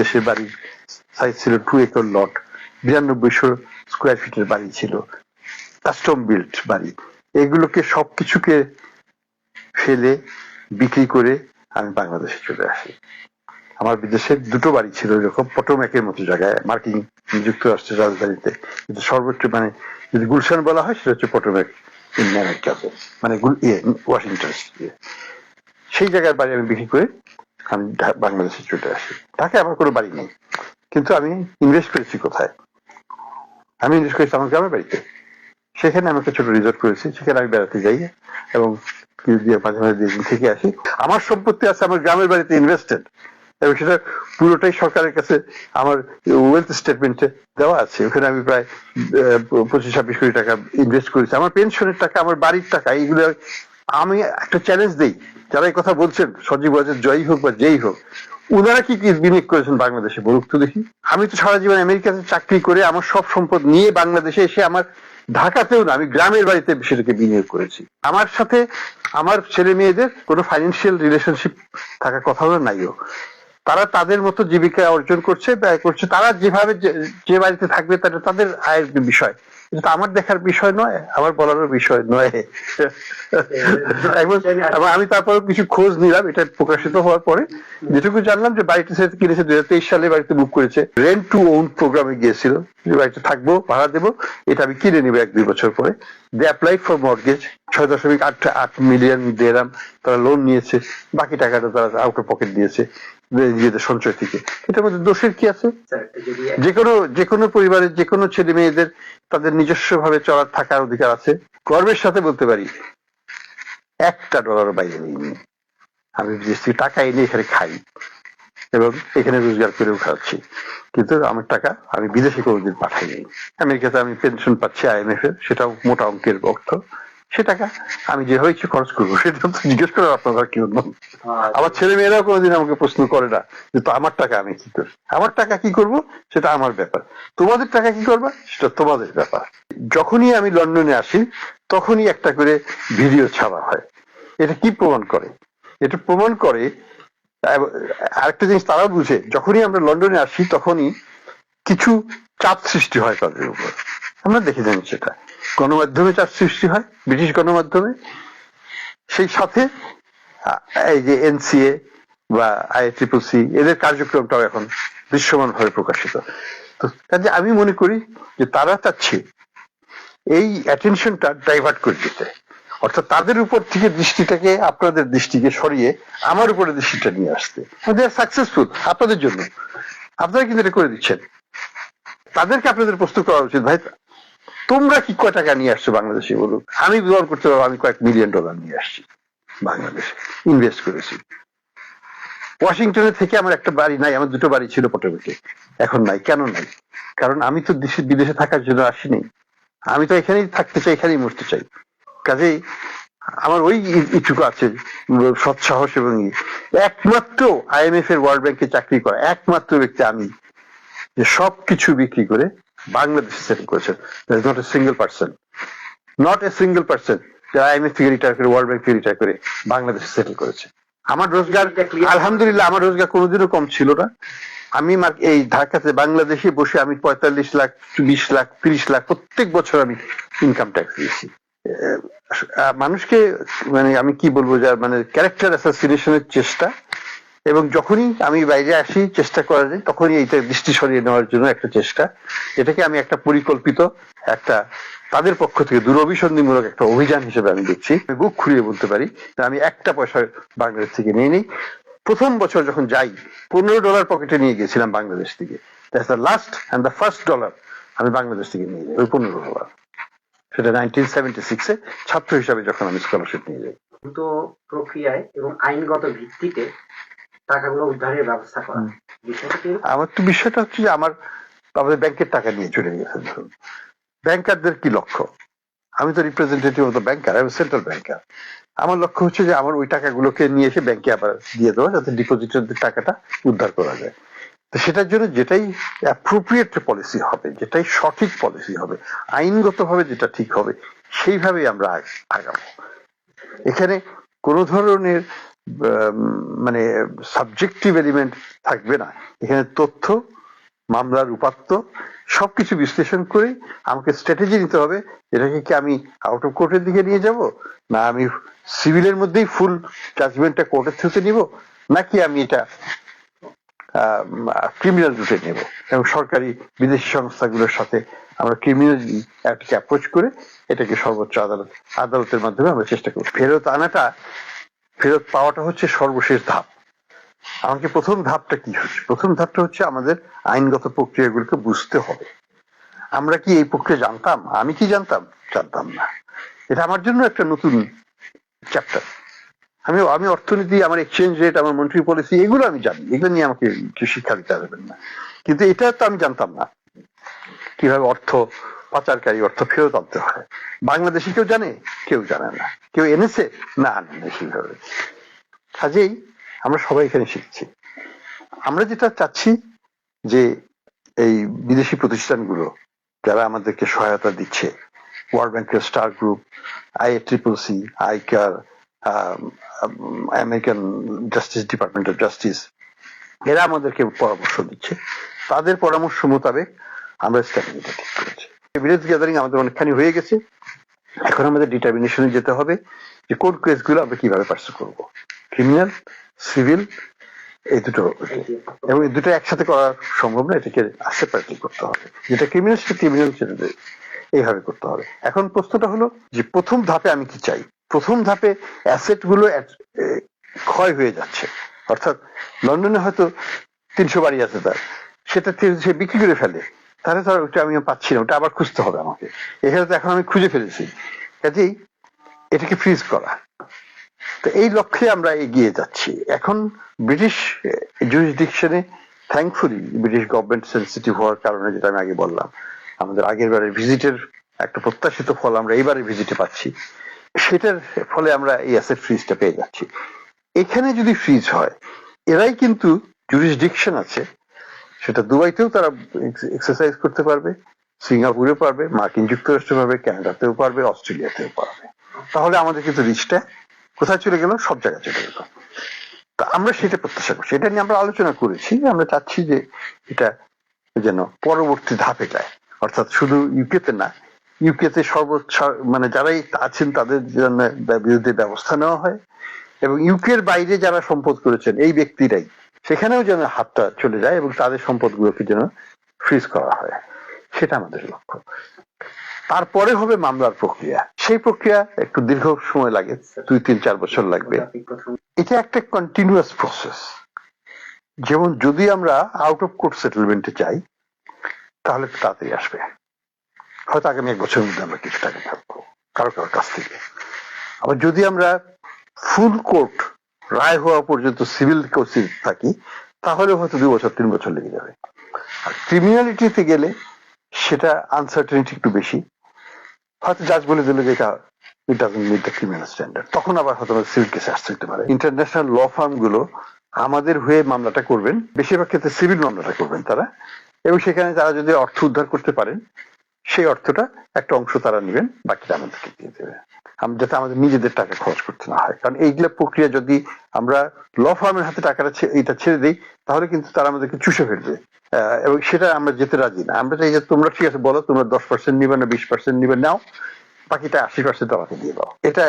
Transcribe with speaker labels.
Speaker 1: দেশের বাড়ির সাইজ ছিল টু একর লট বিরানব্বইশো স্কোয়ার ফিটের বাড়ি ছিল। কাস্টম বিল্ট বাড়ি। এগুলোকে সবকিছুকে ফেলে, বিক্রি করে আমি বাংলাদেশে চলে আসি। আমার বিদেশে দুটো বাড়ি ছিল এরকম পটোম্যাকের মতো জায়গায়, মার্কিন যুক্তরাষ্ট্রের রাজধানীতে। কিন্তু সর্বোচ্চ মানে যদি গুলশান বলা হয়, সেটা হচ্ছে পটোম্যাক ইন আমেরিকাতে মানে ওয়াশিংটন ইয়ে। সেই জায়গার বাড়ি আমি বিক্রি করে আমি বাংলাদেশে চলে আসি। ঢাকায় আমার কোনো বাড়ি নেই। কিন্তু আমি ইনভেস্ট করেছি কোথায়? আমি ইনভেস্ট করেছি আমার গ্রামের বাড়িতে। সেখানে আমি একটা ছোট রিসোর্ট করেছি, সেখানে আমি বেড়াতে যাই এবং মাঝে মাঝে দিন থেকে আসি। আমার সম্পত্তি আছে আমার গ্রামের বাড়িতে ইনভেস্টেড এবং সেটা পুরোটাই সরকারের কাছে আমার ওয়েলথ স্টেটমেন্টে দেওয়া আছে। ওখানে আমি প্রায় পঁচিশ ছাব্বিশ কোটি টাকা ইনভেস্ট করেছি। আমার পেনশনের টাকা, আমার বাড়ির টাকা, এইগুলো আমি একটা চ্যালেঞ্জ দেই। যারা এই কথা বলছেন, সজীব ওয়াজেদ জয়ী হোক বা যেই হোক ওনারা কি কি বিনিয়োগ করেছেন বাংলাদেশে বলুক তো দেখি। আমি তো সারা জীবন আমেরিকাতে চাকরি করে আমার সব সম্পদ নিয়ে বাংলাদেশে এসে আমার ঢাকাতেও না, আমি গ্রামের বাড়িতে সেটাকে বিনিয়োগ করেছি। আমার সাথে আমার ছেলে মেয়েদের কোনো ফাইন্যান্সিয়াল রিলেশনশিপ থাকার কথা হলো নাইও। তারা তাদের মতো জীবিকা অর্জন করছে ব্যয় করছে, তারা যেভাবে যে- বাড়িতে থাকবে তাদের আয়ের বিষয়। কিন্তু আমার দেখার বিষয় নয়, আমার বলার বিষয় নয়। এবং আমি তারপর কিছু খোঁজ নিলাম, এটা প্রকাশিত হওয়ার পরে। যেটুকু জানলাম যে বাড়িটি সে কিনেছে দু হাজার তেইশ সালে বাড়িতে বুক করেছে। রেন্ট টু ওন প্রোগ্রামে গিয়েছিল, যে বাড়িতে থাকব, ভাড়া দেবো, এটা আমি কিনে নিবো এক দুই বছর পরে। দে অ্যাপ্লাই ফর মর্গেজ ছয় দশমিক আট আট মিলিয়ন দেরাম তারা লোন নিয়েছে বাকি টাকাটা তারা আউট অফ পকেট দিয়েছে নিজেদের সঞ্চয় থেকে। এটার মধ্যে দোষের কি আছে? যে কোনো যে কোনো পরিবারের যে কোনো ছেলে মেয়েদের তাদের নিজস্ব ভাবে চলার থাকার অধিকার আছে। গর্বের সাথে বলতে পারি একটা ডলার বাইরে নিইনি আমি বিদেশ থেকে টাকা এনে এখানে খাই এবং এখানে রোজগার করেও খাচ্ছি। কিন্তু আমার টাকা আমি বিদেশে কোনোদিন পাঠাইনি। আমেরিকাতে আমি পেনশন পাচ্ছি আইএমএফ এর সেটাও মোটা অঙ্কের অর্থ সে টাকা আমি যে হয়েছে খরচ করব সেটা তো জিজ্ঞেস করে আপনারা কি বলবেন আমার ছেলে মেয়েরাও কোনোদিন আমাকে প্রশ্ন করে না যে তো আমার টাকা আমি কি করি? আমার টাকা কি করব? সেটা আমার ব্যাপার। তোমাদের টাকা কি করবা? সেটা তোমাদের ব্যাপার। যখনই আমি লন্ডনে আসি তখনই একটা করে ভিডিও ছাড়া হয়। এটা কি প্রমাণ করে? এটা প্রমাণ করে আরেকটা জিনিস তারাও বুঝে যখনই আমরা লন্ডনে আসি তখনই কিছু চাপ সৃষ্টি হয় তাদের উপর। আমরা দেখে জানি সেটা। গণমাধ্যমে চাপ সৃষ্টি হয়, ব্রিটিশ গণমাধ্যমে। সেই সাথে এই যে এনসিএ বা আইট্রিপলসি এদের কার্যক্রমটাও এখন দৃশ্যমান ভাবে প্রকাশিত। তো কাজে আমি মনে করি যে তারা চাচ্ছে এই অ্যাটেনশনটা ডাইভার্ট করে দিতে। অর্থাৎ তাদের উপর থেকে দৃষ্টিটাকে, আপনাদের দৃষ্টিকে সরিয়ে আমার উপরে দৃষ্টিটা নিয়ে আসতে। সাকসেসফুল আপনাদের জন্য। আপনারা কিন্তু এটা করে দিচ্ছেন। তাদেরকে আপনাদের প্রস্তুত করা উচিত। ভাই তোমরা কি কয় টাকা নিয়ে আসছো বাংলাদেশে বলুন আমি ব্যবহার করতে পারব, আমি কয়েক মিলিয়ন ডলার নিয়ে আসছি বাংলাদেশে ইনভেস্ট করেছি। ওয়াশিংটনে থেকে আমার একটা বাড়ি নাই, আমার দুটো বাড়ি ছিল পটমিতে এখন নাই, কেন নাই? কারণ আমি তো দেশে, বিদেশে থাকার জন্য আসিনি। আমি তো এখানেই থাকতে চাই, এখানেই মরতে চাই। কাজেই আমার ওই ইচ্ছুক আছে, সৎসাহস সৎ সাহস এবং। একমাত্র আইএমএফ এর ওয়ার্ল্ড ব্যাংকে চাকরি করা, একমাত্র ব্যক্তি আমি যে সব কিছু বিক্রি করে not a single person not a single person যারা আইএমএফ থেকে রিটায়ার করে ওয়ার্ল্ড ব্যাংক থেকে রিটায়ার করে বাংলাদেশে সেটেল করেছে। আমার রোজগার, আলহামদুলিল্লাহ, আমার রোজগার কোনোদিনও কম ছিল না। আমি এই ঢাকাতে বাংলাদেশে বসে আমি পঁয়তাল্লিশ লাখ, বিশ লাখ, তিরিশ লাখ, প্রত্যেক বছর আমি ইনকাম ট্যাক্স দিয়েছি। মানুষকে মানে আমি কি বলব যা মানে ক্যারেক্টার অ্যাসাসিনেশনের চেষ্টা এবং যখনই আমি বাইরে আসি, চেষ্টা করা যায়, তখনই এইটা দৃষ্টি সরিয়ে নেওয়ার জন্য একটা চেষ্টা। এটাকে আমি একটা পরিকল্পিত একটা তাদের পক্ষ থেকে দূরভিসন্ধিমূলক একটা অভিযান হিসেবে আমি দেখছি। বুক খুলিয়ে বলতে পারি আমি একটা পয়সা বাংলাদেশ থেকে নিয়ে নিই। প্রথম বছর যখন যাই, পনেরো ডলার পকেটে নিয়ে গেছিলাম বাংলাদেশ থেকে। The last and the first dollar আমি বাংলাদেশ থেকে নিয়ে যাই, ওই পনেরো ডলার। সেটা নাইনটিন সেভেন্টি সিক্সে ছাত্র হিসাবে যখন আমি স্কলারশিপ নিয়ে যাই।
Speaker 2: দ্রুত প্রক্রিয়ায় এবং আইনগত ভিত্তিতে টাকাগুলো উদ্ধারের ব্যবস্থা করা।
Speaker 1: আমার তো বিষয়টা হচ্ছে যে আমার আমাদের ব্যাংকের টাকা নিয়ে চলে গেছে। ব্যাংকারদের কি লক্ষ্য? আমি তো রিপ্রেজেন্টেটিভ অফ দ্য ব্যাংকার আমি সেন্ট্রাল ব্যাংকার আমার লক্ষ্য হচ্ছে যে আমার ওই টাকাগুলোকে নিয়ে এসে ব্যাংকে আবার দিয়ে দেওয়া যাতে ডিপোজিটের টাকাটা উদ্ধার করা যায়। তো সেটার জন্য যেটাই অ্যাপ্রোপ্রিয়েট পলিসি হবে যেটাই সঠিক পলিসি হবে আইনগতভাবে যেটা ঠিক হবে সেইভাবেই আমরা আগ- আগাবো। এখানে কোন ধরনের মানে সাবজেক্টিভ এলিমেন্ট থাকবে না। এখানে তথ্য, মামলার উপাত্ত, সবকিছু বিশ্লেষণ করে আমাকে স্ট্র্যাটেজি নিতে হবে এটাকে কি আমি আউট অফ কোর্টের দিকে নিয়ে যাব, না আমি সিভিলের মধ্যেই ফুল জাজমেন্টটা কোর্টের থ্রুতে নিব, নাকি আমি এটা ক্রিমিনাল রুটে নেব। এবং সরকারি, বিদেশি সংস্থাগুলোর সাথে আমরা ক্রিমিনাল অ্যাপ্রোচ করে এটাকে সর্বোচ্চ আদালত, আদালতের মাধ্যমে আমরা চেষ্টা করব। ফেরত আনাটা ফেরত পাওয়াটা হচ্ছে সর্বশেষ ধাপ। আমাকে প্রথম ধাপটা কি হচ্ছে? প্রথম ধাপটা হচ্ছে আমাদের আইনগত প্রক্রিয়াগুলোকে বুঝতে হবে। আমরা কি এই প্রক্রিয়া জানতাম? আমি কি জানতাম? জানতাম না। এটা আমার জন্য একটা নতুন চ্যাপ্টার আমি আমি অর্থনীতি, আমার এক্সচেঞ্জ রেট আমার মন্ট্রি পলিসি এগুলো আমি জানি। এগুলো নিয়ে আমাকে শিক্ষা দিতে পারবেন না। কিন্তু এটা তো আমি জানতাম না। কীভাবে অর্থ পাচারকারী অর্থ ফেরত আনতে হয় বাংলাদেশে কেউ জানে? কেউ জানে না। কেউ এনেছে? না সেইভাবে। কাজেই আমরা সবাই এখানে শিখছি। আমরা যেটা চাচ্ছি যে এই বিদেশি প্রতিষ্ঠানগুলো, যারা আমাদেরকে সহায়তা দিচ্ছে ওয়ার্ল্ড ব্যাংকের star group I triple C আইকার American justice department of justice এরা আমাদেরকে পরামর্শ দিচ্ছে। তাদের পরামর্শ মোতাবেক আমরা স্ট্র্যাটেজিটা ঠিক করেছি। এভিডেন্স গ্যাদারিং আমাদের অনেকখানি হয়ে গেছে। এখন আমাদের ডিটারমিনেশনে যেতে হবে যে কোন কেসগুলো আমরা কীভাবে পার্সু করব। ক্রিমিনাল সিভিল এই দুটো এবং দুটো একসাথে করা সম্ভব না, এটাকে করতে হবে। যেটা ক্রিমিনাল সেটা ক্রিমিনাল এইভাবে করতে হবে। এখন প্রশ্নটা হলো যে প্রথম ধাপে আমি কি চাই? প্রথম ধাপে অ্যাসেটগুলো ক্ষয় হয়ে যাচ্ছে। অর্থাৎ লন্ডনে হয়তো তিনশো বাড়ি আছে তার। সেটা সে বিক্রি করে ফেলে। তাহলে তো ওটা আমি পাচ্ছি না, ওটা আবার খুঁজতে হবে আমাকে। এখানে তো এখন আমি খুঁজে ফেলেছি। কাজেই এটাকে ফ্রিজ করা। তো এই লক্ষ্যে আমরা এগিয়ে যাচ্ছি। এখন ব্রিটিশ জুরিসডিকশনে থ্যাঙ্কফুলি ব্রিটিশ গভর্নমেন্ট সেন্সিটিভ হওয়ার কারণে, যেটা আমি আগে বললাম, আমাদের আগের বারের ভিজিটের একটা প্রত্যাশিত ফল আমরা এইবারের ভিজিটে পাচ্ছি। সেটার ফলে আমরা এই অ্যাসেট ফ্রিজটা পেয়ে যাচ্ছি। এখানে যদি ফ্রিজ হয়, এরাই কিন্তু জুরিসডিকশন আছে সেটা দুবাইতেও তারা এক্সারসাইজ করতে পারবে সিঙ্গাপুরে পারবে, মার্কিন যুক্তরাষ্ট্রে পারবে কানাডাতেও পারবে, অস্ট্রেলিয়াতেও পারবে। তাহলে আমাদের কিন্তু রিচটা কোথায় চলে গেল? সব জায়গায় চলে গেল। তা আমরা সেটা প্রত্যাশা করছি। এটা নিয়ে আমরা আলোচনা করেছি, আমরা চাচ্ছি যে এটা যেন পরবর্তী ধাপে যায়। অর্থাৎ শুধু ইউকেতে না ইউকেতে সর্বোচ্চ মানে যারাই আছেন তাদের জন্য বিরুদ্ধে ব্যবস্থা নেওয়া হয়। এবং ইউকের বাইরে যারা সম্পদ করেছেন, এই ব্যক্তিরাই সেখানেও যেন হাতটা চলে যায় এবং তাদের সম্পদগুলোকে যেন ফ্রিজ করা হয়। সেটা আমাদের লক্ষ্য। তারপরে হবে মামলার প্রক্রিয়া। সেই প্রক্রিয়া একটু দীর্ঘ সময় লাগে, দুই, তিন, চার বছর লাগবে। এটা একটা কন্টিনিউয়াস প্রসেস যেমন যদি আমরা আউট অফ কোর্ট সেটেলমেন্টে চাই তাহলে তাড়াতাড়ি আসবে। হয়তো আগামী এক বছরের মধ্যে আমরা কিছু টাকা থাকব কারও কারও কাছ থেকে। আবার যদি আমরা ফুল কোর্ট রায় হওয়া পর্যন্ত সিভিল কোর্সে থাকি, তাহলে হয়তো দুই বছর, তিন বছর লেগে যাবে। আর ক্রিমিনালিটিতে গেলে সেটা আনসার্টেনিটি একটু বেশি। হয়তো জাজ বলে দিল যে এটা it doesn't meet the criminal standard তখন আবার হয়তো সিভিল কেসে আসতে হতে পারে। ইন্টারন্যাশনাল ল ফার্মগুলো আমাদের হয়ে মামলাটা করবেন। বেশিরভাগ ক্ষেত্রে সিভিল মামলাটা করবেন তারা। এবং সেখানে তারা যদি অর্থ উদ্ধার করতে পারেন, সেই অর্থটা একটা অংশ তারা নেবেন, বাকিটা আমাদেরকে দিয়ে দেবে। আম- যাতে আমাদের নিজেদের টাকা খরচ করতে না হয়। কারণ এইগুলা প্রক্রিয়া যদি আমরা ল ফার্মের হাতে টাকাটা এটা ছেড়ে দিই, তাহলে কিন্তু তারা আমাদেরকে চুষে ফেলবে। এবং সেটা আমরা যেতে রাজি না। আমরা চাই যে তোমরা ঠিক আছে বলো, তোমরা দশ পার্সেন্ট নিবে না, বিশ পার্সেন্ট নিবে, নাও, বাকিটা আশি পার্সেন্ট আমাকে দিয়ে দাও। এটা